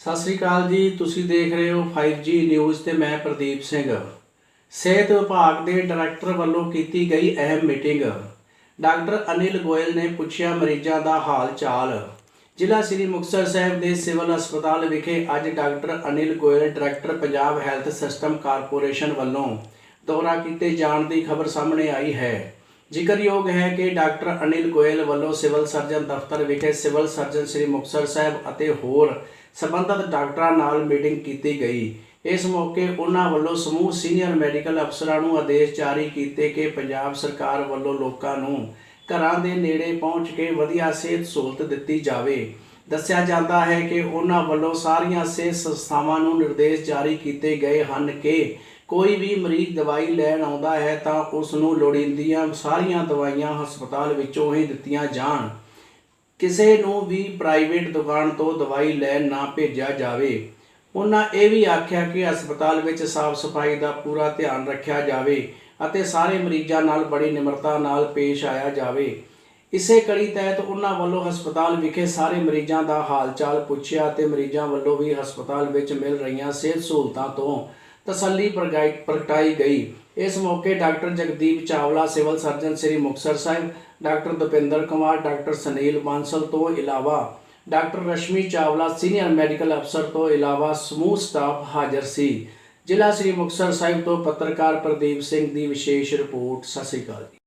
ਸਤਿ ਸ਼੍ਰੀ ਅਕਾਲ ਜੀ, ਤੁਸੀਂ ਦੇਖ ਰਹੇ ਹੋ 5G ਨਿਊਜ਼ ਤੇ ਮੈਂ ਪ੍ਰਦੀਪ ਸਿੰਘ। ਸਿਹਤ ਵਿਭਾਗ ਦੇ ਡਾਇਰੈਕਟਰ ਵੱਲੋਂ ਕੀਤੀ ਗਈ ਅਹਿਮ ਮੀਟਿੰਗ ਡਾਕਟਰ ਅਨਿਲ ਗੋਇਲ ਨੇ ਪੁੱਛਿਆ ਮਰੀਜ਼ਾਂ ਦਾ ਹਾਲ ਚਾਲ। ਜ਼ਿਲ੍ਹਾ ਸ੍ਰੀ ਮੁਕਤਸਰ ਸਾਹਿਬ ਦੇ ਸਿਵਲ ਹਸਪਤਾਲ ਵਿਖੇ ਅੱਜ doctor Anil Goyal director Punjab health system corporation ਵੱਲੋਂ ਦੌਰਾ ਕੀਤੇ ਜਾਣ ਦੀ ਖਬਰ ਸਾਹਮਣੇ ਆਈ ਹੈ। ਜ਼ਿਕਰਯੋਗ ਹੈ ਕਿ ਡਾਕਟਰ ਅਨਿਲ ਗੋਇਲ ਵੱਲੋਂ ਸਿਵਲ ਸਰਜਨ ਦਫ਼ਤਰ ਵਿਖੇ ਸਿਵਲ ਸਰਜਨ ਸ੍ਰੀ ਮੁਕਤਸਰ ਸਾਹਿਬ ਅਤੇ ਹੋਰ ਸੰਬੰਧਿਤ ਡਾਕਟਰਾਂ ਨਾਲ ਮੀਟਿੰਗ ਕੀਤੀ ਗਈ। ਇਸ ਮੌਕੇ ਉਹਨਾਂ ਵੱਲੋਂ ਸਮੂਹ ਸੀਨੀਅਰ ਮੈਡੀਕਲ ਅਫਸਰਾਂ ਨੂੰ ਆਦੇਸ਼ ਜਾਰੀ ਕੀਤੇ ਕਿ ਪੰਜਾਬ ਸਰਕਾਰ ਵੱਲੋਂ ਲੋਕਾਂ ਨੂੰ ਘਰਾਂ ਦੇ ਨੇੜੇ ਪਹੁੰਚ ਕੇ ਵਧੀਆ ਸਿਹਤ ਸਹੂਲਤ ਦਿੱਤੀ ਜਾਵੇ। ਦੱਸਿਆ ਜਾਂਦਾ ਹੈ ਕਿ ਉਹਨਾਂ ਵੱਲੋਂ ਸਾਰੀਆਂ ਸਿਹਤ ਸੰਸਥਾਵਾਂ ਨੂੰ ਨਿਰਦੇਸ਼ ਜਾਰੀ ਕੀਤੇ ਗਏ ਹਨ ਕਿ ਕੋਈ ਵੀ ਮਰੀਜ਼ ਦਵਾਈ ਲੈਣ ਆਉਂਦਾ ਹੈ ਤਾਂ ਉਸ ਨੂੰ ਲੋੜੀਂਦੀਆਂ ਸਾਰੀਆਂ ਦਵਾਈਆਂ ਹਸਪਤਾਲ ਵਿੱਚੋਂ ਹੀ ਦਿੱਤੀਆਂ ਜਾਣ। ਕਿਸੇ ਨੂੰ ਵੀ ਪ੍ਰਾਈਵੇਟ ਦੁਕਾਨ ਤੋਂ ਦਵਾਈ ਲੈਣ ਨਾ ਭੇਜਿਆ ਜਾਵੇ, ਉਹਨਾਂ ਇਹ ਵੀ ਆਖਿਆ ਕਿ ਹਸਪਤਾਲ ਵਿੱਚ ਸਾਫ਼ ਸਫ਼ਾਈ ਦਾ ਪੂਰਾ ਧਿਆਨ ਰੱਖਿਆ ਜਾਵੇ ਅਤੇ ਸਾਰੇ ਮਰੀਜ਼ਾਂ ਨਾਲ ਬੜੀ ਨਿਮਰਤਾ ਨਾਲ ਪੇਸ਼ ਆਇਆ ਜਾਵੇ। ਇਸੇ ਕੜੀ ਤਹਿਤ ਉਹਨਾਂ ਵੱਲੋਂ ਹਸਪਤਾਲ ਵਿਖੇ ਸਾਰੇ ਮਰੀਜ਼ਾਂ ਦਾ ਹਾਲ ਚਾਲ ਪੁੱਛਿਆ ਤੇ ਮਰੀਜ਼ਾਂ ਵੱਲੋਂ ਵੀ ਹਸਪਤਾਲ ਵਿੱਚ ਮਿਲ ਰਹੀਆਂ ਸਿਹਤ ਸਹੂਲਤਾਂ ਤੋਂ ਤਸੱਲੀ ਪ੍ਰਗਾਈ- ਪ੍ਰਗਟਾਈ ਗਈ। ਇਸ ਮੌਕੇ doctor Jagdeep Chawla, civil surgeon Sri Muktsar Sahib, doctor Dupinder Kumar, doctor Sunil Bansal ਤੋਂ ਇਲਾਵਾ doctor Rashmi Chawla, senior medical ਅਫਸਰ ਤੋਂ ਇਲਾਵਾ ਸਮੂਹ ਸਟਾਫ ਹਾਜ਼ਰ ਸੀ। ਜ਼ਿਲ੍ਹਾ ਸ੍ਰੀ ਮੁਕਤਸਰ ਸਾਹਿਬ ਤੋਂ ਪੱਤਰਕਾਰ ਪ੍ਰਦੀਪ ਸਿੰਘ ਦੀ ਵਿਸ਼ੇਸ਼ ਰਿਪੋਰਟ। ਸਤਿ ਸ਼੍ਰੀ ਅਕਾਲ ਜੀ।